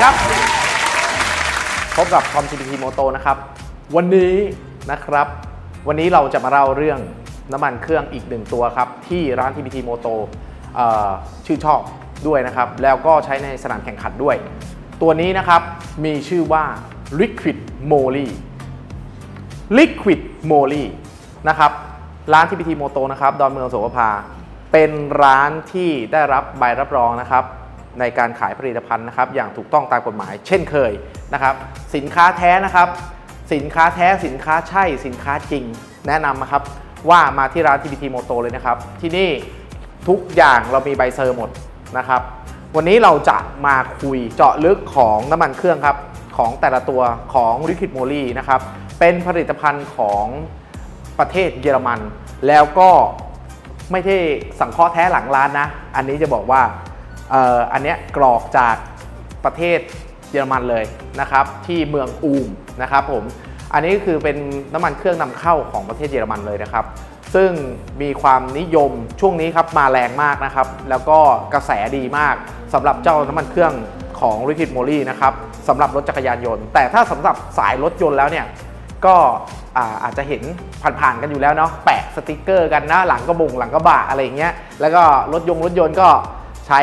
ครับ พบกับคอม GPT Moto นะครับ วันนี้นะครับ วันนี้เราจะมาเล่าเรื่องน้ำมันเครื่องอีกหนึ่งตัวครับ ที่ร้าน TPT Moto เอ่อชื่นชอบด้วยนะครับ แล้วก็ใช้ในสนามแข่งขันด้วย ตัวนี้นะครับมีชื่อว่า Liquid Moly Liquid Moly นะครับร้าน TPT Moto นะครับดอนเมืองโสภาเป็นร้านที่ได้รับใบรับรองนะครับ ในการขายผลิตภัณฑ์นะครับอย่างถูกต้องตามกฎหมาย เช่นเคยนะครับสินค้าแท้นะครับสินค้าแท้สินค้าใช่สินค้าจริง แนะนำนะครับว่ามาที่ร้าน TPT Moto เลยนะครับ ที่นี่ทุกอย่างเรามีใบเซอร์หมดนะครับ วันนี้เราจะมาคุยเจาะลึกของน้ำมันเครื่องครับ ของแต่ละตัวของ Liquid Moly นะครับ เป็นผลิตภัณฑ์ของประเทศเยอรมัน แล้วก็ไม่ใช่สังเคราะห์แท้หลังร้านนะ อันนี้จะบอกว่า อ,อ,อันเนี้ยกรอกจากประเทศเยอรมันเลยนะครับที่เมืองอูมนะครับผมอันนี้ก็คือเป็นน้ำมันเครื่องนำเข้าของประเทศเยอรมันเลยนะครับ ซึ่งมีความนิยมช่วงนี้ครับมาแรงมากนะครับ แล้วก็กระแสดีมากสำหรับเจ้าน้ำมันเครื่องของ Liquid Moly นะครับสำหรับรถจักรยานยนต์ แต่ถ้าสำหรับสายรถยนต์แล้วเนี่ยก็อาอาจจะเห็นผ่านๆกันอยู่แล้วเนาะแปะสติกเกอร์กันน้าหลังกระบุงหลังกระบะอะไรอย่างเงี้ยแล้วก็รถยงรถยนต์ก็ ใช้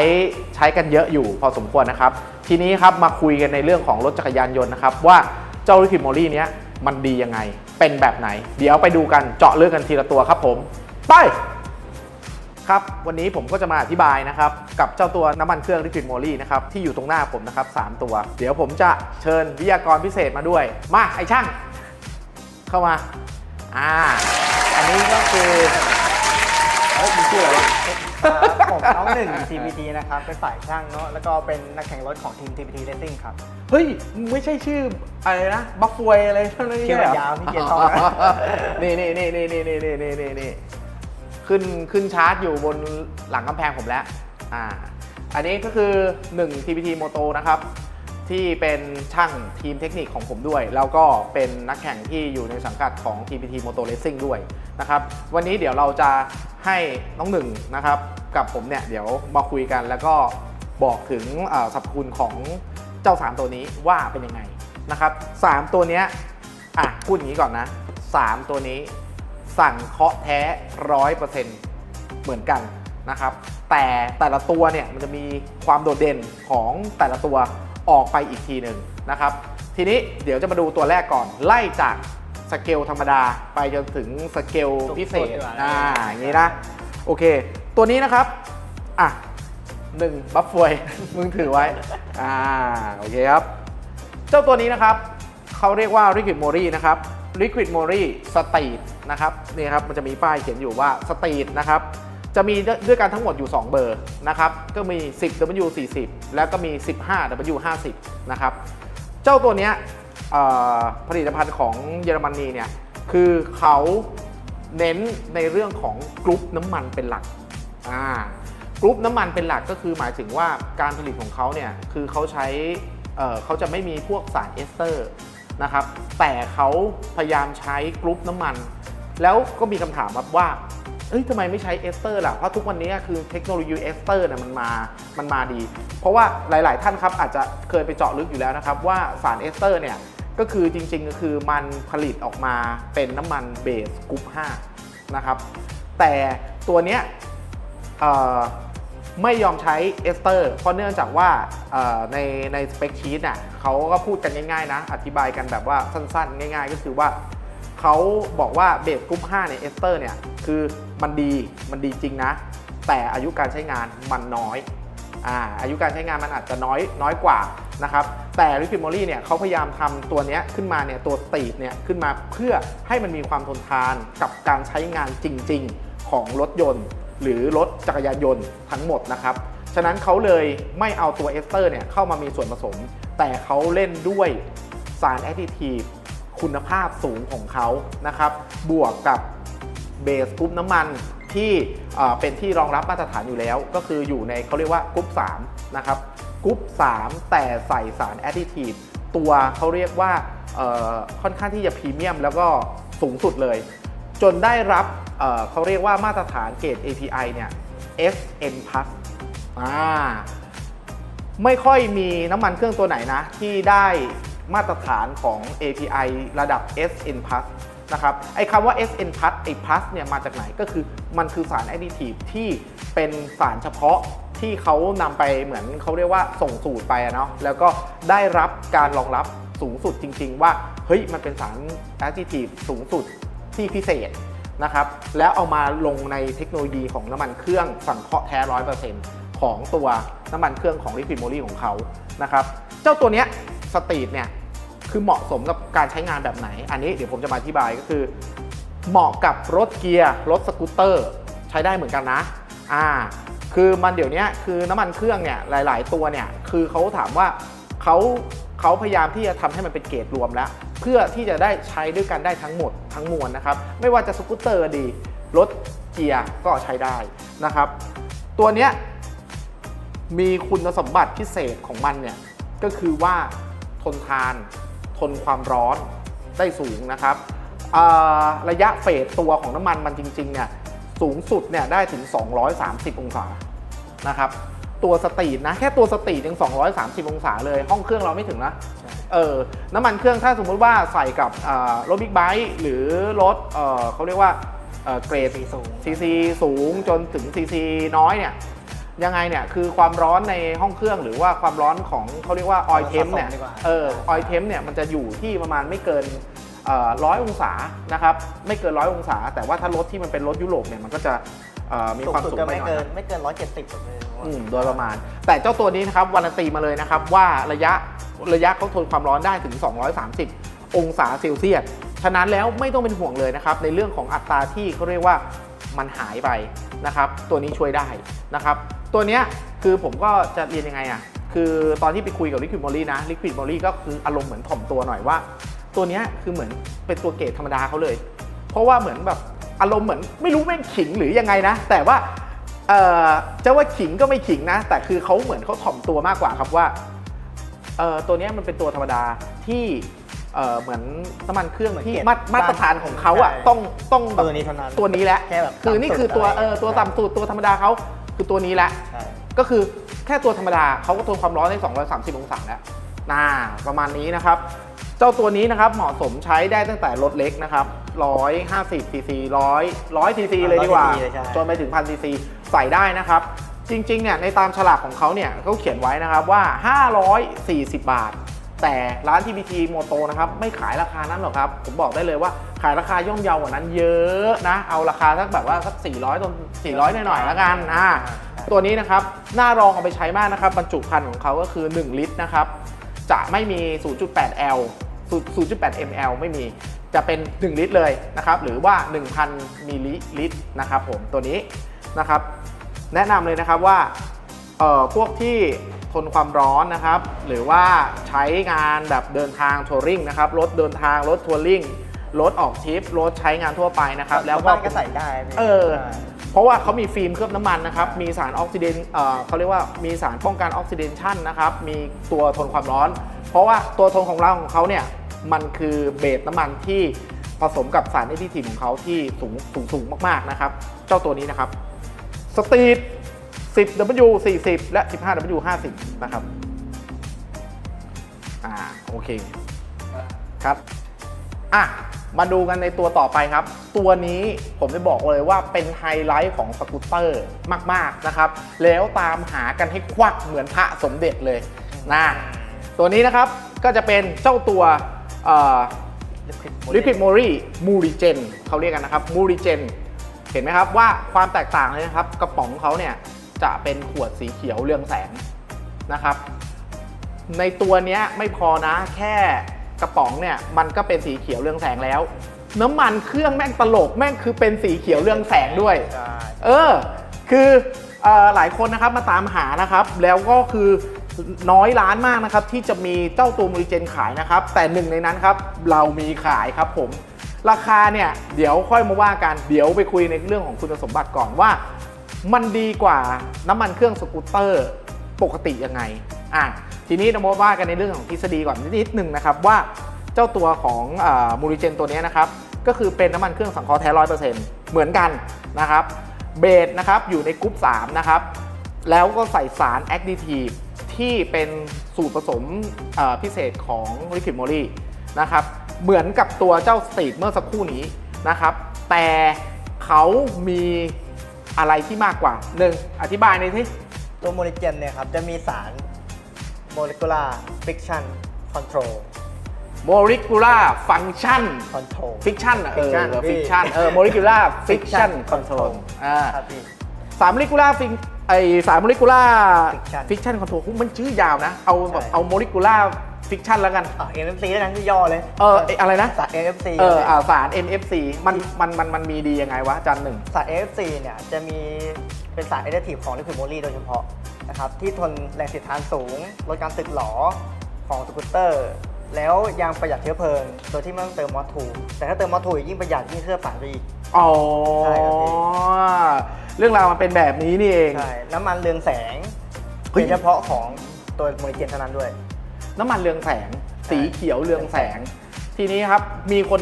ใช้กันเยอะอยู่พอสมควรนะครับ ทีนี้ครับมาคุยกันในเรื่องของรถจักรยานยนต์นะครับ ว่าเจ้าลิคิดโมลี่เนี้ยมันดียังไง เป็นแบบไหน เดี๋ยวไปดูกันเจาะเลือกกันทีละตัวครับผม ไป ครับ วันนี้ผมก็จะมาอธิบายนะครับ กับเจ้าตัวน้ำมันเครื่อง Liquid Moly นะครับ ที่อยู่ตรงหน้าผมนะครับ 3 ตัว เดี๋ยวผมจะเชิญวิทยากรพิเศษมาด้วย มา ไอช่าง เข้ามา อ่า อันนี้ก็คือเฮ้ยมีชื่ออะไรวะ ผมน้องหนึ่ง TPT นะครับ เป็นฝ่ายช่างเนาะ แล้วก็เป็นนักแข่งรถของทีม TPT Racing ครับ เฮ้ยมึงไม่ใช่ชื่ออะไรนะ บัฟฟวยอะไรทั้งนั้นเขียนใช่หรอยาวพี่เกียรติทองนะนี่นี่นี่นี่นี่นี่นี่นี่นี่ขึ้นขึ้นชาร์จอยู่บนหลังกำแพงผมแล้ว อ่า อันนี้ก็คือ 1 TPT Moto นะครับ ที่เป็นช่างทีมเทคนิคของผมด้วย แล้วก็เป็นนักแข่งที่อยู่ในสังกัดของ TPT Moto Racing ด้วยนะครับ วันนี้เดี๋ยวเราจะ ให้น้องหนึ่งนะครับกับผมเนี่ยเดี๋ยวมาคุยกัน แล้วก็บอกถึงสรรพคุณของเจ้า 3 ตัวนี้ว่าเป็นยังไงนะครับ3ตัวเนี้ยอะพูดอย่างนี้ก่อนนะ 3 ตัวนี้สั่งเคาะแท้ร้อยเปอร์เซ็นต์เหมือนกันนะครับ แต่แต่ละตัวเนี่ยมันจะมีความโดดเด่นของแต่ละตัวออกไปอีกทีหนึ่งนะครับ ทีนี้เดี๋ยวจะมาดูตัวแรกก่อนไล่จาก สเกลธรรมดา ไปจนถึงสเกลพิเศษสุดๆดีกว่าอ่าอย่างนี้นะ โอเค ตัวนี้นะครับ อะหนึ่งบัฟฟวย มึงถือไว้ อ่า โอเคครับ เจ้าตัวนี้นะครับเขาเรียกว่า Liquid Mori นะครับ Liquid Mori Street นะครับนี่ครับมันจะมีป้ายเขียนอยู่ว่า Street นะครับจะมีด้วยกันทั้งหมดอยู่ 2 เบอร์นะครับก็มี 10 W 40แล้วก็มี 15 W 50นะครับเจ้าตัวเนี้ยเอ่อ ผลิตภัณฑ์ของเยอรมนีเนี่ยคือเขาเน้นในเรื่องของกรุ๊ปน้ำมันเป็นหลักอ่ากรุ๊ปน้ำมันเป็นหลักก็คือหมายถึงว่าการผลิตของเขาเนี่ยคือเขาใช้เขาจะไม่มีพวกสารเอสเตอร์นะครับแต่เขาพยายามใช้กรุ๊ปน้ำมัน แล้วก็มีคำถามว่า เอ้ยทำไมไม่ใช้เอสเตอร์ล่ะ เพราะทุกวันนี้คือเทคโนโลยีเอสเตอร์น่ยมันมา มันมาดี เพราะว่าหลาย ๆ ท่านครับอาจจะเคยไปเจาะลึกอยู่แล้วนะครับว่าสารเอสเตอร์เนี่ยก็คือจริง ๆ ก็คือมันผลิตออกมาเป็นน้ำมันเบสกรุ๊ป5นะครับ แต่ตัวเนี้ยไม่ยอมใช้เอสเตอร์ เพราะเนื่องจากว่าในในสเปคชีตน่ะเขาก็พูดกันง่าย ๆ นะ อธิบายกันแบบว่าสั้น ๆ ง่าย ๆ ก็คือว่า เขาบอกว่าเบสกรุ๊ป5เนี่ยเอสเตอร์เนี่ยคือมันดีมันดีจริงนะ แต่อายุการใช้งานมันน้อยอ่าอายุการใช้งานมันอาจจะน้อยน้อยกว่านะครับแต่ Liquid Moly เนี่ยเขาพยายามทำตัวนี้ขึ้นมาเนี่ยตัวสตีดเนี่ยขึ้นมาเพื่อให้มันมีความทนทานกับการใช้งานจริง ๆ ของรถยนต์ หรือรถจักรยานยนต์ทั้งหมดนะครับฉะนั้นเขาเลยไม่เอาตัวเอสเตอร์เนี่ยเข้ามามีส่วนผสม แต่เขาเล่นด้วยสารแอดดิทีฟ คุณภาพสูงของเขานะครับ บวกกับเบสกรุ๊ปน้ำมันที่เป็นที่รองรับมาตรฐานอยู่แล้ว ก็คืออยู่ในเขาเรียกว่ากรุ๊ป3นะครับกรุ๊ป3แต่ใส่สารแอดดิทีฟตัวเขาเรียกว่าค่อนข้างที่จะพรีเมียม แล้วก็สูงสุดเลย จนได้รับเเขาเรียกว่ามาตรฐานเกรด API เนี่ย SN+ อ่าไม่ค่อยมีน้ำมันเครื่องตัวไหนนะ ที่ได้ มาตรฐานของ API ระดับ SN Plus นะครับไอ้คำว่า SN Plus ไอ้ Plus เนี่ยมาจากไหนก็คือมันคือสารแอดดิทีฟที่เป็นสารเฉพาะที่เขานำไปเหมือนเขาเรียกว่าส่งสูตรไปเนาะแล้วก็ได้รับการรองรับสูงสุดจริง ๆ ว่าเฮ้ยมันเป็นสารแอดดิทีฟสูงสุดที่พิเศษนะครับแล้วเอามาลงในเทคโนโลยีของน้ำมันเครื่องสังเคราะห์แท้ร้อยเปอร์เซ็นต์ของตัวน้ำมันเครื่องของ Liquid Moly ของเขานะครับ เจ้าตัวเนี้ย สตรีทเนี่ยคือเหมาะสมกับการใช้งานแบบไหน อันนี้เดี๋ยวผมจะมาอธิบายก็คือ เหมาะกับรถเกียร์รถสกูตเตอร์ใช้ได้เหมือนกันนะอ่าคือมันเดี๋ยวนี้คือน้ำมันเครื่องเนี่ยหลาย ๆ ตัวเนี่ยคือเขาถามว่าเขาเขาพยายามที่จะทำให้มันเป็นเกรดรวมแล้ว เพื่อที่จะได้ใช้ด้วยกันได้ทั้งหมดทั้งมวลนะครับ ไม่ว่าจะสกูตเตอร์ดี รถเกียร์ก็ใช้ได้นะครับ ตัวเนี้ยมีคุณสมบัติพิเศษของมันเนี่ยก็คือว่า ทนทาน ทนความร้อนได้สูงนะครับอ่าระยะเฟดตัวของน้ำมันมันจริงๆเนี่ยสูงสุดเนี่ยได้ถึง 230 องศานะครับตัวสตรีทนะแค่ตัวสตรีทยัง 230 องศาเลยห้องเครื่องเราไม่ถึงนะใช่เออน้ำมันเครื่องถ้าสมมุติว่าใส่กับอ่ารถบิ๊กไบค์หรือรถเอ่อเขาเรียกว่าเอ่อเกรดสีสูงซีซีสูงจนถึงซีซีน้อยเนี่ย ยังไงเนี่ยคือความร้อนในห้องเครื่องหรือว่าความร้อนของเขาเรียกว่าออยเทมเนี่ยสะสมดีกว่าเออออยเทมเนี่ยมันจะอยู่ที่ประมาณไม่เกินร้อยองศานะครับไม่เกินร้อยองศา แต่ว่าถ้ารถที่มันเป็นรถยุโรปเนี่ยมันก็จะเอ่อมีความสุดสูงก็ไปไม่หน่อยเกินนะไม่เกิน170เลยอืมโดยประมาณ แต่เจ้าตัวนี้นะครับวารันตีมาเลยนะครับ ว่าระยะระยะเขาทนความร้อนได้ถึง 230 องศาเซลเซียสฉะนั้นแล้วไม่ต้องเป็นห่วงเลยนะครับในเรื่องของอัตราที่เขาเรียกว่ามันหายไป นะครับ ตัวนี้ช่วยได้นะครับ ตัวเนี้ยคือผมก็จะเรียนยังไงอะ คือตอนที่ไปคุยกับ Liquid Moly นะ Liquid Moly ก็คืออารมณ์เหมือนถ่อมตัวหน่อยว่า ตัวเนี้ยคือเหมือนเป็นตัวเกรดธรรมดาเขาเลย เพราะว่าเหมือนแบบอารมณ์เหมือนไม่รู้แม่งขิงหรือยังไงนะ แต่ว่าเอ่อจะว่าขิงก็ไม่ขิงนะ แต่คือเขาเหมือนเขาถ่อมตัวมากกว่าครับว่าเอ่อตัวเนี้ยมันเป็นตัวธรรมดาที่ เอ่อเหมือนน้ำมันเครื่องเหมือนที่เกรดมาตรมาตรฐานของเขาอะใช่ต้องต้องแบบตัวนี้เท่านั้นตัวนี้แหละแค่แบบคือนี่คือตัวต่ำสุดเออตัวอะไรต่ำสุดตัวธรรมดาเขาคือตัวนี้แหละ ใช่ ก็คือแค่ตัวธรรมดาเขาก็ทนความร้อนได้ 230 องศาแล้วน่าประมาณนี้นะครับ เจ้าตัวนี้นะครับเหมาะสมใช้ได้ตั้งแต่รถเล็กนะครับ150ซีซี100 100ซีซีเลยดีกว่า 100 cc เลยใช่ จนไปถึงพันซีซีใส่ได้นะครับ จริงๆเนี่ยในตามฉลากของเขาเนี่ยเขาเขียนไว้นะครับว่า 540 บาท แต่ร้าน TPT Moto นะครับไม่ขายราคานั้นหรอกครับ ผมบอกได้เลยว่าขายราคาย่อมเยาวกว่านั้นเยอะนะ เอาราคาสักแบบว่าสัก 400ต้น400หน่อยๆแล้วกันอ่าตัวนี้นะครับน่ารองเอาไปใช้มากนะครับบรรจุภัณฑ์ของเขาก็คือ 1 ลิตรนะครับจะไม่มี 0.8 L 0.8 ml ไม่มีจะเป็น 1 ลิตรเลยนะครับหรือว่า 1,000มิลลิลิตรนะครับผมตัวนี้นะครับแนะนำเลยนะครับว่าเอ่อพวกที่ ทนความร้อนนะครับ หรือว่าใช้งานแบบเดินทางทัวริงนะครับ รถเดินทางรถทัวริงรถออกทริปรถใช้งานทั่วไปนะครับ แล้วก็บ้านก็ใส่ได้พี่เออใช่เพราะว่าเขามีฟิล์มเคลือบน้ำมันนะครับ มีสารออกซิเดนเอ่อเขาเรียกว่ามีสารป้องกันออกซิเดชันนะครับ มีตัวทนความร้อน เพราะว่าตัวทนของเราของเขาเนี่ยมันคือเบสน้ำมันที่ผสมกับสารเอทิทีฟของเขาที่สูงสูงสูงมากๆนะครับ เจ้าตัวนี้นะครับสตรีท 10W 40 และ 15W 50 นะครับ อ่า โอเค ครับ อะ มาดูกันในตัวต่อไปครับ ตัวนี้ผมจะบอกเลยว่าเป็นไฮไลท์ของสกูตเตอร์มาก ๆ นะครับ แล้วตามหากันให้ควักเหมือนพระสมเด็จเลยนะตัวนี้นะครับก็จะเป็นเจ้าตัวเอ่อ Liquid m o r i m u r i g e n เขาเรียกกันนะครับ m u r i g e n เห็นไหมครับว่าความแตกต่างเลยนะครับ กระป๋องเขาเนี่ย จะเป็นขวดสีเขียวเรืองแสงนะครับ ในตัวเนี้ยไม่พอนะแค่กระป๋องเนี่ยมันก็เป็นสีเขียวเรืองแสงแล้ว น้ำมันเครื่องแม่งตลกแม่งคือเป็นสีเขียวเรืองแสงด้วยใช่เออ คือเออหลายคนนะครับมาตามหานะครับ แล้วก็คือน้อยร้านมากนะครับ ที่จะมีเจ้าตัวมูริเจนขายนะครับ แต่หนึ่งในนั้นครับ เรามีขายครับผม ราคาเนี่ย เดี๋ยวค่อยมาว่ากัน เดี๋ยวไปคุยในเรื่องของคุณสมบัติก่อนว่า มันดีกว่าน้ำมันเครื่องสกูตเตอร์ปกติยังไงอะทีนี้เรามาว่ากันในเรื่องของทฤษฎีก่อนนิดนึงนะครับว่าเจ้าตัวของมูริเจนตัวนี้นะครับก็คือเป็นน้ำมันเครื่องสังเคราะห์แท้ร้อยเปอร์เซ็นต์เหมือนกันนะครับเบสนะครับอยู่ในกรุ๊ป3นะครับแล้วก็ใส่สารแอคทีฟที่เป็นสูตรผสมพิเศษของ Liquid Moly นะครับเหมือนกับตัวเจ้าสตรีทเมื่อสักครู่นี้นะครับแต่เขามี อะไรที่มากกว่าหนึ่งอธิบายหน่อยสิตัวโมลิเจนเนี่ยครับ จะมีสาร molecular friction control molecular function control fiction อะเออ Fiction พี่ fiction เออ molecular fiction Friction control control อ่าครับพี่ สามโมเลกุลาฟิงไอสามโมเลกุลา Fiction ฟิกชันคอนโทรลมันชื่อยาวนะ เอาแบบใช่ เอาโมเลกุลา ฟิกชันแล้วกันอะ NFC แล้วกันที่ย่อเลยเออไอ้อะไรนะ สาร NFC เอออ่าสาร MFC มันมันมันมันมีดียังไงวะอาจันหนึ่ง สาร NFC เนี่ยจะมีเป็นสาร additive ของ liquid moly โดยเฉพาะนะครับที่ทนแรงเสียดทานสูง ลดการสึกหรอของสกูตเตอร์ แล้วยังประหยัดเชื้อเพลิง โดยที่ไม่ต้องเติมมอสทูแต่ถ้าเติมมอสทูยิ่งประหยัดยิ่งเคลือบสารไปอีก อ๋อ ใช่ครับพี่ เรื่องราวมันเป็นแบบนี้นี่เอง ใช่น้ำมันเรืองแสงเฮ้ย เป็นเฉพาะของตัวโมลิเจนเท่านั้นด้วย น้ำมันเรืองแสง สีเขียวเรืองแสง ทีนี้ครับมีคน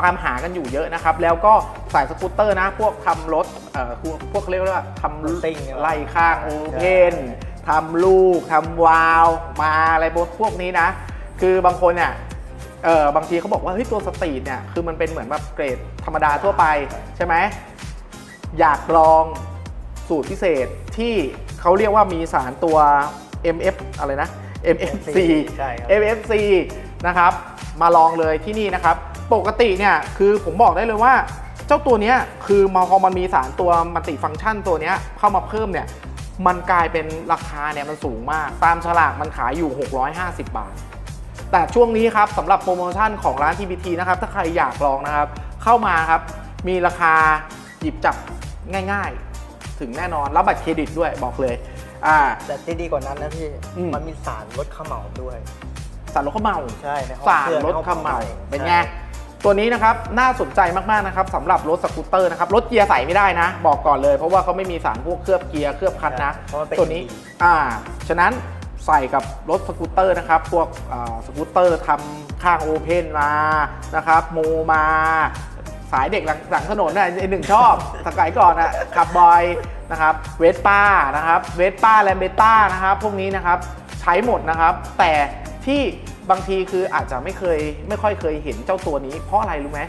ตามหากันอยู่เยอะนะครับ แล้วก็สายสกูตเตอร์นะ พวกทำรถเอ่อพวกพวกเรียกว่าทำ Racing เนี่ยไล่ข้างโอเพนใช่ทำลูกทำวาล์วมาอะไรพวกนี้นะ คือบางคนเนี่ยเออบางทีเขาบอกว่าเฮ้ยตัวสตรีทเนี่ยคือมันเป็นเหมือนแบบเกรดธรรมดาทั่วไปใช่ไหมอยากลองสูตรพิเศษที่เขาเรียกว่ามีสารตัว MF อะไรนะ MFC ใช่ครับ MFC นะครับมาลองเลยที่นี่นะครับ ปกติเนี่ยคือผมบอกได้เลยว่า เจ้าตัวเนี้ยคือมาพอมันมีสารตัวมัลติฟังก์ชันตัวเนี้ยเข้ามาเพิ่มเนี่ยมันกลายเป็นราคาเนี่ยมันสูงมาก ตามฉลากมันขายอยู่ 650 บาท แต่ช่วงนี้ครับสำหรับโปรโมชั่นของร้าน TBT นะครับ ถ้าใครอยากลองนะครับ เข้ามาครับ มีราคาหยิบจับง่าย ๆ ถึงแน่นอน รับบัตรเครดิตด้วยบอกเลย อ่า แต่ที่ดีกว่านั้นนะพี่ อืม มันมีสารลดเขม่าด้วย สารลดเขมเหลาใช่ในห้องสารเครื่องลดในห้องเขมเหลาใช่เป็นไงตัวนี้นะครับน่าสนใจมากๆนะครับสำหรับรถสกูตเตอร์นะครับรถเกียร์ใส่ไม่ได้นะ บอกก่อนเลย เพราะว่าเขาไม่มีสารพวกเคลือบเกียร์เคลือบคันนะ เพราะมันเป็นตัวนี้ EV อ่า ฉะนั้นใส่กับรถสกูตเตอร์นะครับ พวกอ่าสกูตเตอร์ทำข้างโอเพนมา นะครับ โมมา สายเด็กหลังหลังถนนน่ะไอหนึ่งชอบสมัยก่อนอะขับบอยนะครับเวสป้านะครับเวสป้าแลมเบต้านะครับพวกนี้นะครับใช้หมดนะครับ แต่ที่บางทีคืออาจจะไม่เคยไม่ค่อยเคยเห็นเจ้าตัวนี้ เพราะอะไรรู้ไหม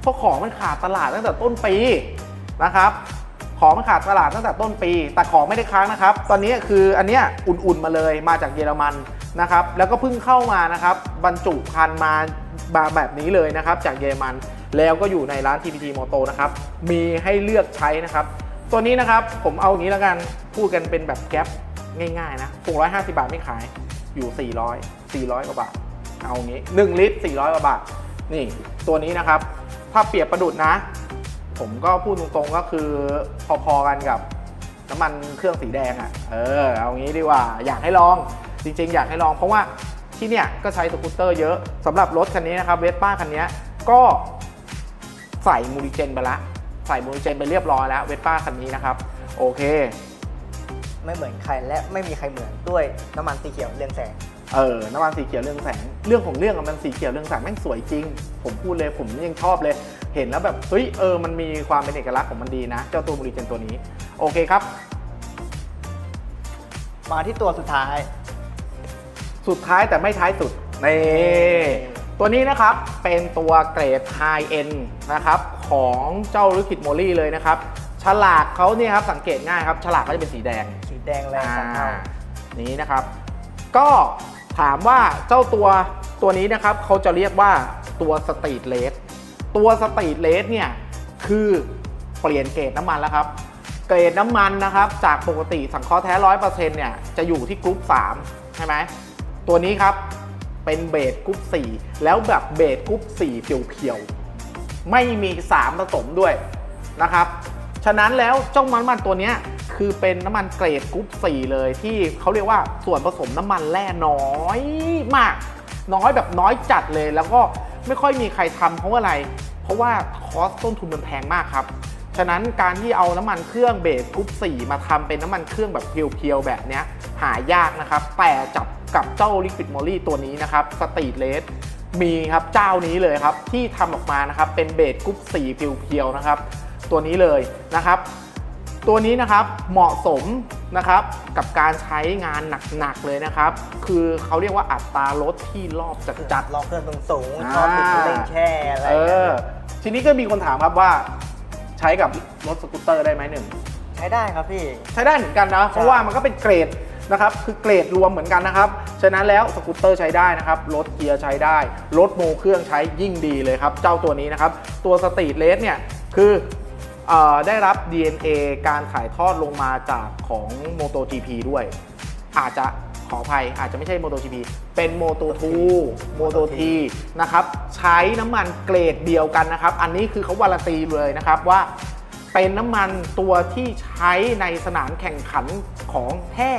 เพราะของมันขาดตลาดตั้งแต่ต้นปีนะครับของมันขาดตลาดตั้งแต่ต้นปี แต่ของไม่ได้ค้างนะครับ ตอนนี้คืออันเนี้ยอุ่นๆมาเลยมาจากเยอรมันนะครับ แล้วก็เพิ่งเข้ามานะครับ บรรจุพันมาแบบนี้เลยนะครับ จากเยอรมัน แล้วก็อยู่ในร้าน TPT Moto นะครับมีให้เลือกใช้นะครับ ตัวนี้นะครับผมเอาอย่างนี้แล้วกันพูดกันเป็นแบบแก๊ปง่ายๆนะ650 บาทไม่ขายอยู่ 400 400กว่าบาทเอางี้ 1 ลิตร 400กว่าบาทนี่ตัวนี้นะครับ ถ้าเปรียบประดุดนะ ผมก็พูดตรงๆก็คือพอๆกันกับน้ำมันเครื่องสีแดงอะ่ะ เออ เอางี้ดีกว่า อยากให้ลอง จริงๆ อยากให้ลอง เพราะว่าที่เนี่ยก็ใช้สกูตเตอร์เยอะสำหรับรถคันนี้นะครับ เวสป้าคันนี้ก็ ใส่มูลิเจนไปละ ใส่มูลิเจนไปเรียบร้อยแล้วเวสป้าคันนี้นะครับ โอเค ไม่เหมือนใครและไม่มีใครเหมือนด้วยน้ำมันสีเขียวเรืองแสง เออ น้ำมันสีเขียวเรื่องแสง เรื่องของเรื่องอะมันสีเขียวเรื่องแสงแม่งสวยจริง ผมพูดเลยผมยังชอบเลย เห็นแล้วแบบ เฮ้ย เออ มันมีความเป็นเอกลักษณ์ของมันดีนะ เจ้าตัวมูริเจนตัวนี้ โอเคครับ มาที่ตัวสุดท้าย สุดท้ายแต่ไม่ท้ายสุด นี่ ตัวนี้นะครับเป็นตัวเกรด High End นะครับของเจ้าลิคิดโมลี่เลยนะครับ ฉลากเขาเนี่ยครับสังเกตง่ายครับ ฉลากก็จะเป็นสีแดงสีแดงแรงสองเท่าอ่านี้นะครับ ก็ถามว่าเจ้าตัวตัวนี้นะครับเขาจะเรียกว่าตัวสตรีทเลสตัวสตรีทเลสเนี่ยคือเปลี่ยนเกรดน้ำมันแล้วครับ เกรดน้ำมันนะครับ จากปกติสังเคราะห์แท้ร้อยเปอร์เซ็นต์เนี่ยจะอยู่ที่กรุ๊ป3ใช่ไหมตัวนี้ครับ เป็นเบสกรุ๊ป4แล้วแบบเบสกรุ๊ป4เพียวๆ ไม่มีสารผสมด้วยนะครับ ฉะนั้นแล้วเจ้าน้ำมันตัวนี้คือเป็นน้ำมันเกรดกรุ๊ป4เลยที่เขาเรียกว่าส่วนผสมน้ำมันแร่น้อยมาก น้อยแบบน้อยจัดเลยแล้วก็ไม่ค่อยมีใครทำเพราะอะไร เพราะว่าคอสต้นทุนมันแพงมากครับ ฉะนั้นการที่เอาน้ำมันเครื่องเบสกรุ๊ป4มาทำเป็นน้ำมันเครื่องแบบเพียวๆแบบเนี้ยหายากนะครับ แต่จับกับเจ้าลิควิดมอลลี่ตัวนี้นะครับสตรีทเลสมีครับเจ้านี้เลยครับ ที่ทำออกมานะครับเป็นเบสกรุ๊ปสีเพียวๆนะครับ ตัวนี้เลยนะครับ ตัวนี้นะครับเหมาะสมนะครับกับการใช้งานหนักๆเลยนะครับ คือเขาเรียกว่าอัตรารถที่รอบจัดจัดลองเครื่องตรงสูงอ่าชอบติดเครื่องแช่อะไรเออย่างเงี้อยทีนี้ก็มีคนถามครับว่า ใช้กับรถสกูตเตอร์ได้ไหมหนึ่ง ใช้ได้ครับพี่ ใช้ได้เหมือนกันนะ เพราะว่ามันก็เป็นเกรดนะครับคือเกรดรวมเหมือนกันนะครับ ฉะนั้นแล้วสกูตเตอร์ใช้ได้นะครับ รถเกียร์ใช้ได้ รถโมเครื่องใช้ยิ่งดีเลยครับ เจ้าตัวนี้นะครับ ตัวสตรีทเลสเนี่ย คือเออได้รับ DNA การถ่ายทอดลงมาจากของ MotoGP ด้วย อาจจะ ขออภัยอาจจะไม่ใช่ MotoGP เป็น Moto2 Moto2 นะครับ ใช้น้ำมันเกรดเดียวกันนะครับ อันนี้คือเขาวารันตีเลยนะครับว่าเป็นน้ำมันตัวที่ใช้ในสนามแข่งขันของแท้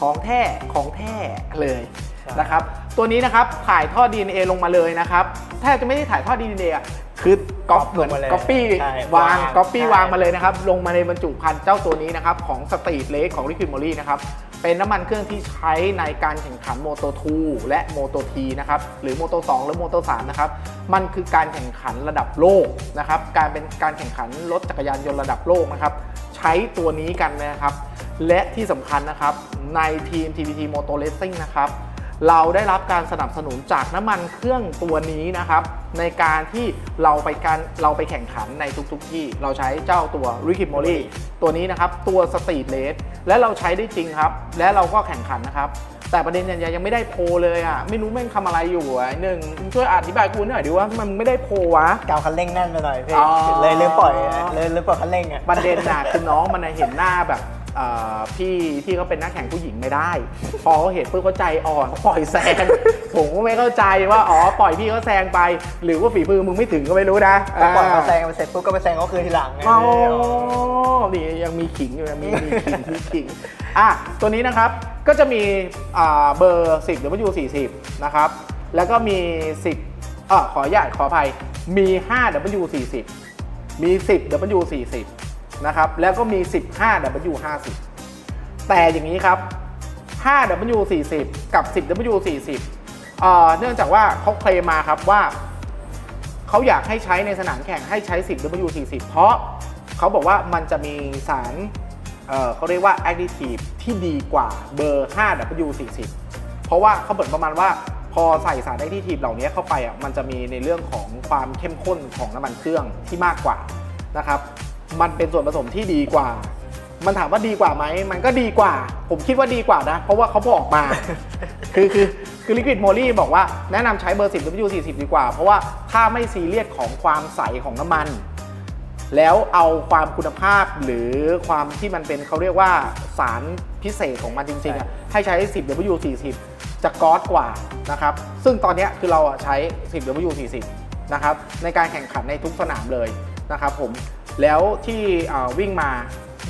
ของแท้ของแท้เลยใช่นะครับ ตัวนี้นะครับถ่ายทอด DNA ลงมาเลยนะครับแทบจะไม่ได้ถ่ายทอด DNA อะคือก๊อปเหมือนลงมาเลยก๊อปปี้ใช่วางวางก๊อปปี้ใช่วางมาเลยนะครับ ลงมาในบรรจุภัณฑ์เจ้าตัวนี้นะครับ ของสตรีทเลสของ Liquid Moly นะครับ เป็นน้ำมันเครื่องที่ใช้ในการแข่งขัน Moto 2และ Moto T นะครับ หรือ Moto 2หรือ Moto 3นะครับ มันคือการแข่งขันระดับโลกนะครับ การเป็นการแข่งขันรถจักรยานยนต์ระดับโลกนะครับ ใช้ตัวนี้กันนะครับ และที่สำคัญนะครับในทีม TPT Moto Racing นะครับ เราได้รับการสนับสนุนจากน้ำมันเครื่องตัวนี้นะครับ ในการที่เราไปการเราไปแข่งขันในทุกๆที่ เราใช้เจ้าตัว Ricky m o l y ตัวนี้นะครับ ตัวสตรีทเลสและเราใช้ได้จริงครับ และเราก็แข่งขันนะครับ แต่ประเด็นยังยังไม่ได้โพลเลยอะไม่รู้แม่งทำอะไรอยู่อะหนึ่งมึงช่วยอธิบายกูหน่อยดิว่ามันไม่ได้โพลวะ กาวคันเร่งแน่นไปหน่อยพี่อ๋อ เลยเลยปล่อยเลยเลยปล่อยคันเร่งอะ ประเด็นน่ะคือน้องมันน่ะเห็นหน้าแบบ เอ่อพี่ที่เขาเป็นนักแข่งผู้หญิงไม่ได้ พอเขาเห็นปุ๊บเขาใจอ่อนเขาปล่อยแซง ผมก็ไม่เข้าใจว่าอ๋อปล่อยพี่เขาแซงไป หรือว่าฝีมือมึงไม่ถึงก็ไม่รู้นะพอปล่อยมาแซงไปเสร็จปุ๊บก็ไปแซงเขาคืนทีหลังไงอ๋อพี่นี่ยังมีขิงอยู่นะมีมีขิงมีขิงอะตัวนี้นะครับก็จะมีอ่าเบอร์10 W40 นะครับแล้วก็มี 10อ่าขออนุญาตขออภัยมี5 W40 มี 10 W40 นะครับ แล้วก็มี 15 W50 แต่อย่างนี้ครับ 5 W40 กับ 10 W40 เนื่องจากว่าเขาเคลมมาครับว่าเขาอยากให้ใช้ในสนามแข่งให้ใช้ 10 W40 เพราะเขาบอกว่ามันจะมีสารเเขาเรียกว่า additive ที่ดีกว่าเบอร์ 5 W40 เพราะว่าเขาเปิดประมาณว่าพอใส่สาร additive เหล่านี้เข้าไปอะมันจะมีในเรื่องของความเข้มข้นของน้ำมันเครื่องที่มากกว่านะครับ มันเป็นส่วนผสมที่ดีกว่า มันถามว่าดีกว่าไหม มันก็ดีกว่า ผมคิดว่าดีกว่านะ เพราะว่าเขาบอกมา คือคือคือลิควิดโมลี่บอกว่าแนะนำใช้เบอร์ 10 W40 ดีกว่า เพราะว่าถ้าไม่ซีเรียสของความใสของน้ำมัน แล้วเอาความคุณภาพหรือความที่มันเป็นเขาเรียกว่าสารพิเศษของมันจริงๆอะให้ใช้ 10 W40 จะก๊อตกว่านะครับ ซึ่งตอนเนี้ยคือเราอะใช้ 10 W40 นะครับในการแข่งขันในทุกสนามเลยนะครับผม แล้วที่วิ่งมา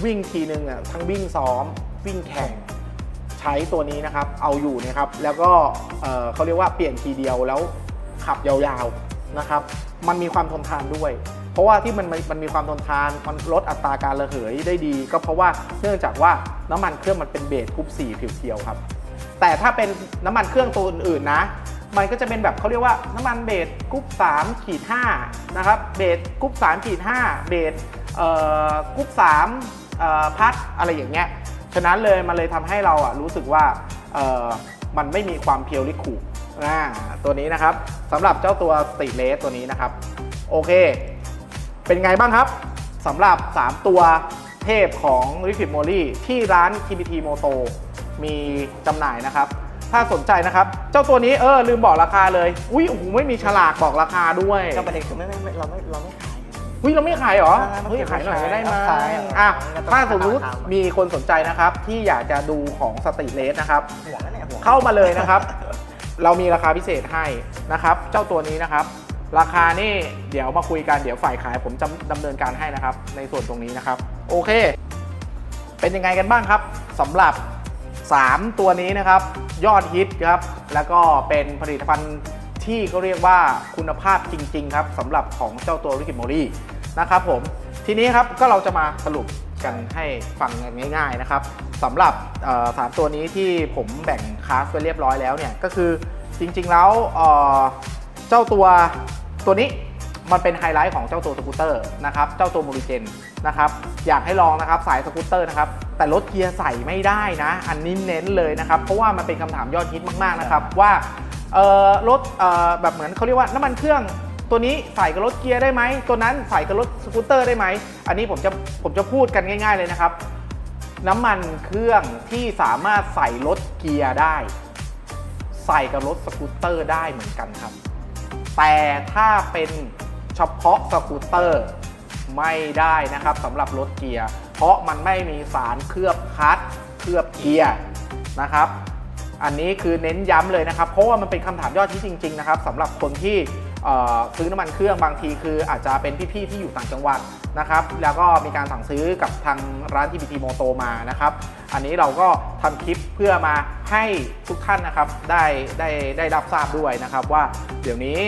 วิ่งทีนึงอะทั้งวิ่งซ้อมวิ่งแข่งใช้ตัวนี้นะครับ เอาอยู่นะครับ แล้วก็เเขาเรียกว่าเปลี่ยนทีเดียวแล้วขับยาวๆนะครับ มันมีความทนทานด้วย เพราะว่าที่มันมันมีความทนทานมันลดอัตราการระเหยได้ดี ก็เพราะว่าเนื่องจากว่าน้ำมันเครื่องมันเป็นเบสกรุ๊ป4เพียวครับ แต่ถ้าเป็นน้ำมันเครื่องตัวอื่นๆนะ มันก็จะเป็นแบบเขาเรียกว่าน้ำมันเบสกรุ๊ป3ขีด5นะครับเบสกรุ๊ป3ขีด5เบสเอ่อกรุ๊ป3เอ่อพัดอะไรอย่างเงี้ยฉะนั้นเลยมันเลยทำให้เราอะรู้สึกว่าเอ่อมันไม่มีความเพียวลิคูอ่าตัวนี้นะครับสำหรับเจ้าตัวสตีเลสตัวนี้นะครับ โอเค เป็นไงบ้างครับสำหรับ 3 ตัวเทพของ Liquid Moly ที่ร้าน TPT Moto มีจำหน่ายนะครับ ถ้าสนใจนะครับ เจ้าตัวนี้เออลืมบอกราคาเลย อุ้ยโอ้โหไม่มีฉลากบอกราคาด้วยก็ประเด็นคือไม่ไม่ไม่เราไม่เราไม่ขาย อุ้ยเราไม่ขายเหรอใช่เฮ้ยขายหน่อยก็ได้มาขายอะอะงั้นต้องถ้าสมมติถามมีคนสนใจนะครับ ที่อยากจะดูของสตรีทเลสนะครับห่วงนะเนี่ยห่วงเข้ามาเลยนะครับ เรามีราคาพิเศษให้นะครับ เจ้าตัวนี้นะครับ ราคานี่เดี๋ยวมาคุยกันเดี๋ยวฝ่ายขายผมจะดำเนินการให้นะครับ ในส่วนตรงนี้นะครับ โอเค เป็นยังไงกันบ้างครับสำหรับ 3 ตัวนี้นะครับยอดฮิตครับแล้วก็เป็นผลิตภัณฑ์ที่เขาเรียกว่าคุณภาพจริง ๆ ครับสำหรับของเจ้าตัวริกิโมลี่นะครับผมทีนี้ครับก็เราจะมาสรุปกันให้ฟังกันง่าย ๆนะครับสำหรับสามตัวนี้ที่ผมแบ่งคลาสไว้เรียบร้อยแล้วเนี่ยก็คือจริงๆแล้วเจ้าตัวตัวนี้ มันเป็นไฮไลท์ของเจ้าตัวสกูตเตอร์นะครับ เจ้าตัวมูริเจนนะครับ อยากให้ลองนะครับสายสกูตเตอร์นะครับ แต่รถเกียร์ใส่ไม่ได้นะ อันนี้เน้นเลยนะครับ เพราะว่ามันเป็นคำถามยอดฮิตมาก ๆ นะครับว่ารถแบบเหมือนเขาเรียกว่าน้ำมันเครื่องตัวนี้ใส่กับรถเกียร์ได้ไหม ตัวนั้นใส่กับรถสกูตเตอร์ได้ไหม อันนี้ผมจะผมจะพูดกันง่าย ๆ เลยนะครับ น้ำมันเครื่องที่สามารถใส่รถเกียร์ได้ ใส่กับรถสกูตเตอร์ได้เหมือนกันครับ แต่ถ้าเป็น เฉพาะสกูตเตอร์ไม่ได้นะครับสำหรับรถเกียร์ เพราะมันไม่มีสารเคลือบคลัตช์เคลือบเกียร์นะครับ อันนี้คือเน้นย้ำเลยนะครับ เพราะว่ามันเป็นคำถามยอดที่จริง ๆ นะครับสำหรับคนที่ซื้อน้ำมันเครื่องบางทีคืออาจจะเป็นพี่ๆที่อยู่ต่างจังหวัดนะครับ แล้วก็มีการสั่งซื้อกับทางร้าน TBT Moto มโตมานะครับ อันนี้เราก็ทำคลิปเพื่อมาให้ทุกท่านนะครับได้ได้ได้รับทราบด้วยนะครับว่าเดี๋ยวนี้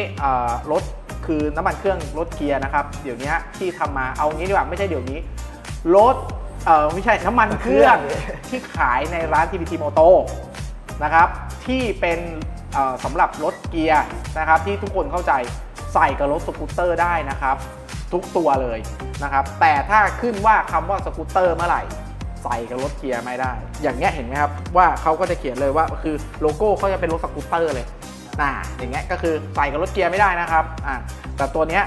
รถ คือน้ำมันเครื่องรถเกียร์นะครับเดี๋ยวนี้ที่ทำมาเอางี้ดีกว่าไม่ใช่เดี๋ยวนี้รถเออไม่ใช่น้ำมันเครื่องที่ขายในร้าน TBT Moto นะครับที่เป็นเอ่อสำหรับรถเกียร์นะครับที่ทุกคนเข้าใจใส่กับรถสกูตเตอร์ได้นะครับทุกตัวเลยนะครับแต่ถ้าขึ้นว่าคำว่าสกูตเตอร์เมื่อไหร่ใส่กับรถเกียร์ไม่ได้ อย่างเงี้ยเห็นไหมครับว่าเขาก็จะเขียนเลยว่าคือโลโก้เขาจะเป็นรถสกูตเตอร์เลย น่าอย่างเงี้ยก็คือใส่กับรถเกียร์ไม่ได้นะครับอ่าแต่ตัวเนี้ย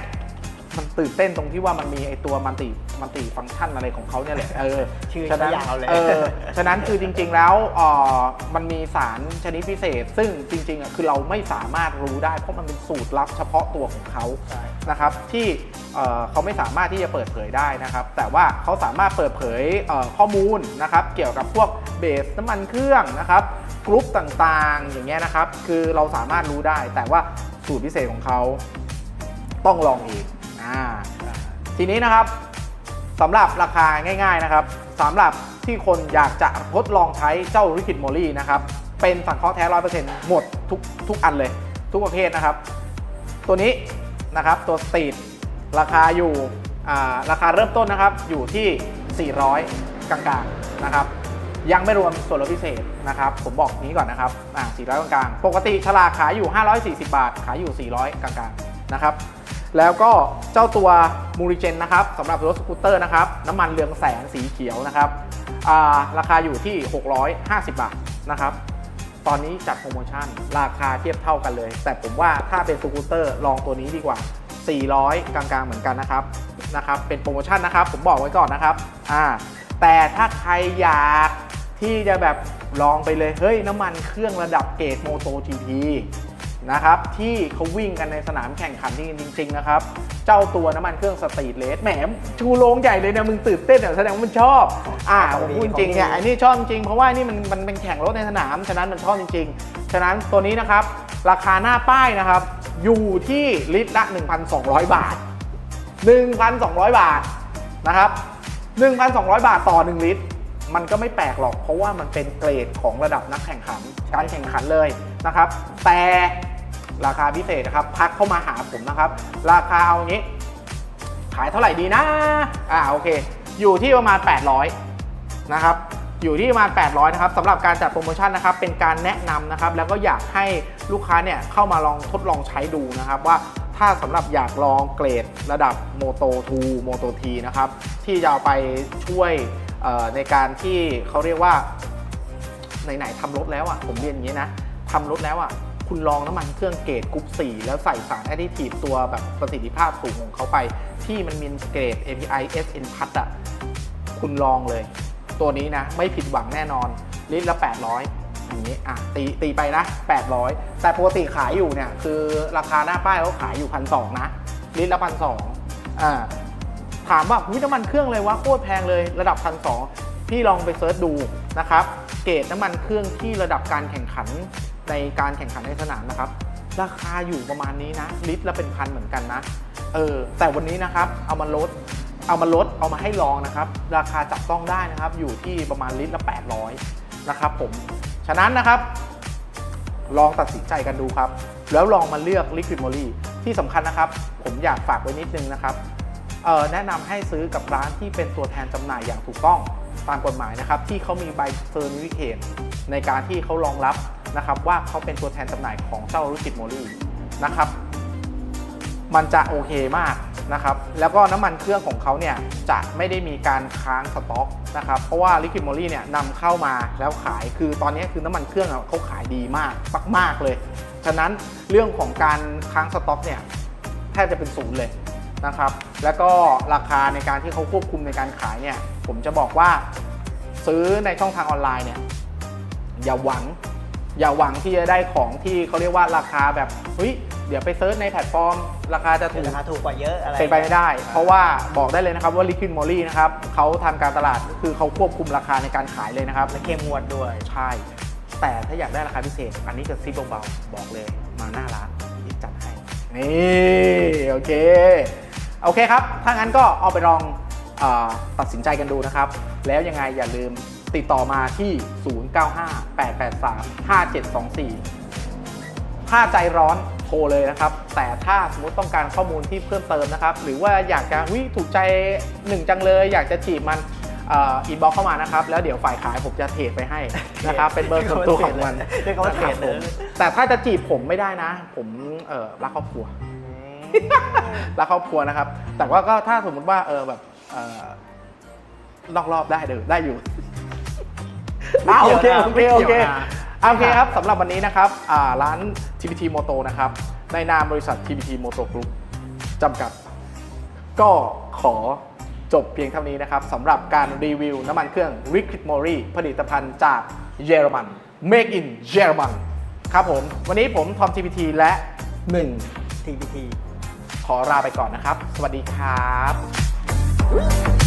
มันตื่นเต้นตรงที่ว่ามันมีไอตัวมันติมันติฟังก์ชันอะไรของเขาเนี่ยแหละเออชื่อฉะนั้นยาวเลย เออฉะนั้นคือจริงๆแล้วเอ่อมันมีสารชนิดพิเศษ ซึ่งจริงๆอะคือเราไม่สามารถรู้ได้ เพราะมันเป็นสูตรลับเฉพาะตัวของเขา ใช่ นะครับที่เอ่อเขาไม่สามารถที่จะเปิดเผยได้นะครับ แต่ว่าเขาสามารถเปิดเผยเอ่อข้อมูลนะครับ เกี่ยวกับพวกเบสน้ำมันเครื่องนะครับกรุ๊ปต่างๆ อย่างเงี้ยนะครับ คือเราสามารถรู้ได้ แต่ว่าสูตรพิเศษของเขาต้องลองเอง อ่าทีนี้นะครับสำหรับราคาง่าย ๆนะครับสำหรับที่คนอยากจะทดลองใช้เจ้าริคิดโมลี่นะครับเป็นสังเคราะห์แท้ร้อยเปอร์เซ็นต์หมดทุกทุกอันเลย ทุกประเภทนะครับ ตัวนี้นะครับตัวสตรีทราคาอยู่ราคาเริ่มต้นนะครับอยู่ที่ 400 กลางๆนะครับ ยังไม่รวมส่วนลดพิเศษนะครับ ผมบอกนี้ก่อนนะครับอ่า400 กลางๆ ปกติฉลากขายอยู่ 540 บาท ขายอยู่ 400 กลางๆนะครับ แล้วก็เจ้าตัวมูริเจนนะครับสำหรับรถสกูตเตอร์นะครับน้ำมันเรืองแสงสีเขียวนะครับาราคาอยู่ที่ 650 บาทนะครับตอนนี้จัดโปรโมชั่นราคาเทียบเท่ากันเลย แต่ผมว่าถ้าเป็นสกูตเตอร์ลองตัวนี้ดีกว่า 400 กลางๆเหมือนกันนะครับนะครับเป็นโปรโมชั่นนะครับ ผมบอกไว้ก่อนนะครับอ่าแต่ถ้าใครอยากที่จะแบบลองไปเลย เฮ้ย น้ำมันเครื่องระดับเกรดโมโต GP นะครับที่เขาวิ่งกันในสนามแข่งขันจริงๆนะครับ เจ้าตัวน้ำมันเครื่องสตรีทเลสแหมชูโรงใหญ่เลยเนี่ยมึงตื่นเต้นเนี่ยแสดงว่ามันชอบอ่าผมพูดจริงเนี่ยอันนี้ชอบจริงเพราะว่านี่มันมันเป็นแข่งรถในสนามฉะนั้นมันชอบจริง ๆ ฉะนั้นตัวนี้นะครับราคาหน้าป้ายนะครับ อยู่ที่ลิตรละ 1,200 บาท 1,200 บาทนะครับ 1,200 บาทต่อ 1 ลิตร มันก็ไม่แปลกหรอก เพราะว่ามันเป็นเกรดของระดับนักแข่งขัน การแข่งขันเลยนะครับ แต่ ราคาพิเศษนะครับพักเข้ามาหาผมนะครับ ราคาเอางี้ ขายเท่าไหร่ดีนะอ่าโอเค อยู่ที่ประมาณ 800 นะครับอยู่ที่ประมาณ 800 นะครับสำหรับการจัดโปรโมชั่นนะครับ เป็นการแนะนำนะครับ แล้วก็อยากให้ลูกค้าเนี่ยเข้ามาลองทดลองใช้ดูนะครับ ว่าถ้าสำหรับอยากลองเกรดระดับ Moto 2 Moto T นะครับ ที่จะเอาไปช่วยในการที่เขาเรียกว่าไหนๆทำรถแล้วอะผมเรียนอย่างนี้นะทำรถแล้วอะ คุณลองน้ำมันเครื่องเกรดกรุ๊ป4 แล้วใส่สารแอดดิทีฟตัวแบบประสิทธิภาพสูงของเขาไป ที่มันมีเกรด API SN พัดอะคุณลองเลย ตัวนี้นะ ไม่ผิดหวังแน่นอน ลิตรละ 800อย่างนี้อะตีตีไปนะ 800 แต่ปกติขายอยู่เนี่ย คือราคาหน้าป้ายเขาขายอยู่พันสองนะ ลิตรละพันสอ่าถามว่าน้ำมันเครื่องเลยวะโคตรแพงเลยระดับพันสองพี่ลองไปเซิร์ชดูนะครับ เกรดน้ำมันเครื่องที่ระดับการแข่งขัน ในการแข่งขันในสนามนะครับ ราคาอยู่ประมาณนี้นะ ลิตรละเป็นพันเหมือนกันนะ เออ แต่วันนี้นะครับ เอามาลด เอามาลด เอามาให้ลองนะครับ ราคาจับต้องได้นะครับ อยู่ที่ประมาณลิตรละ 800 นะครับผม ฉะนั้นนะครับ ลองตัดสินใจกันดูครับ แล้วลองมาเลือก Liquid Moly ที่สำคัญนะครับ ผมอยากฝากไว้นิดนึงนะครับเออแนะนำให้ซื้อกับร้านที่เป็นตัวแทนจำหน่ายอย่างถูกต้องตามกฎหมายนะครับ ที่เขามีใบเซอร์นิฟิเคตในการที่เขารองรับ นะครับว่าเขาเป็นตัวแทนจำหน่ายของเจ้าลิคิดโมลี่นะครับมันจะโอเคมากนะครับแล้วก็น้ำมันเครื่องของเขาเนี่ยจะไม่ได้มีการค้างสต็อกนะครับเพราะว่า Liquid Moly เนี่ยนำเข้ามาแล้วขายคือตอนนี้คือน้ำมันเครื่องเขาขายดีมากมากๆเลย ฉะนั้นเรื่องของการค้างสต็อกเนี่ยแทบจะเป็นศูนย์เลยนะครับแล้วก็ราคาในการที่เขาควบคุมในการขายเนี่ยผมจะบอกว่าซื้อในช่องทางออนไลน์เนี่ยอย่าหวัง อย่าหวังที่จะได้ของที่เขาเรียกว่าราคาแบบเฮ้ยเดี๋ยวไปเซิร์ชในแพลตฟอร์ม ราคาจะถูเป็นกราคาถูกกว่าเยอะอะไรเป็นไปไม่ได้ เพราะว่าบอกได้เลยนะครับว่า Liquid Moly นะครับเขาทำการตลาดคือเขาควบคุมราคาในการขายเลยนะครับและเข้มงวดด้วยใช่ แต่ถ้าอยากได้ราคาพิเศษ อันนี้จะซิปเบาๆบอกเลยมาหน้าร้านอีกจัดให้นี่โอเคโอเคครับถ้างั้นก็เอาไปลองเออตัดสินใจกันดูนะครับ แล้วยังไงอย่าลืม ติดต่อมาที่ 0958835724 ถ้าใจร้อนโทรเลยนะครับ แต่ถ้าสมมติต้องการข้อมูลที่เพิ่มเติมนะครับ หรือว่าอยากจะวิถูกใจหนึ่งจังเลย อยากจะจีบมันอินบ็อกเข้ามานะครับ แล้วเดี๋ยวฝ่ายขายผมจะเทรดไปให้นะครับ เป็นเบอร์ส่วนตัวของมันเรียกว่าเทรดนะคเลบยผมแต่ถ้าจะจีบผมไม่ได้นะ ผมเออรักครอบครัวรักครอบครัวนะครับ แต่ว่าก็ถ้าสมมุติว่าเออแบบเออลอกรอบได้เด้อได้อยู่ไม่ อ่าเกี่โอยวเคนะโอเคไม่โอเกี่ยวเคนะโอเคครับสำหรับวันนี้นะครับอ่าร้าน TPT Moto นะครับ ในนามบริษัท TPT Moto Group จำกัด ก็ขอจบเพียงเท่านี้นะครับสำหรับการรีวิวน้ำมันเครื่อง Liquid Moly ผลิตภัณฑ์จากเยอรมัน Make in เยอรมันครับผม วันนี้ผมทอม TPT และ 1 TPT ขอลาไปก่อนนะครับ สวัสดีครับ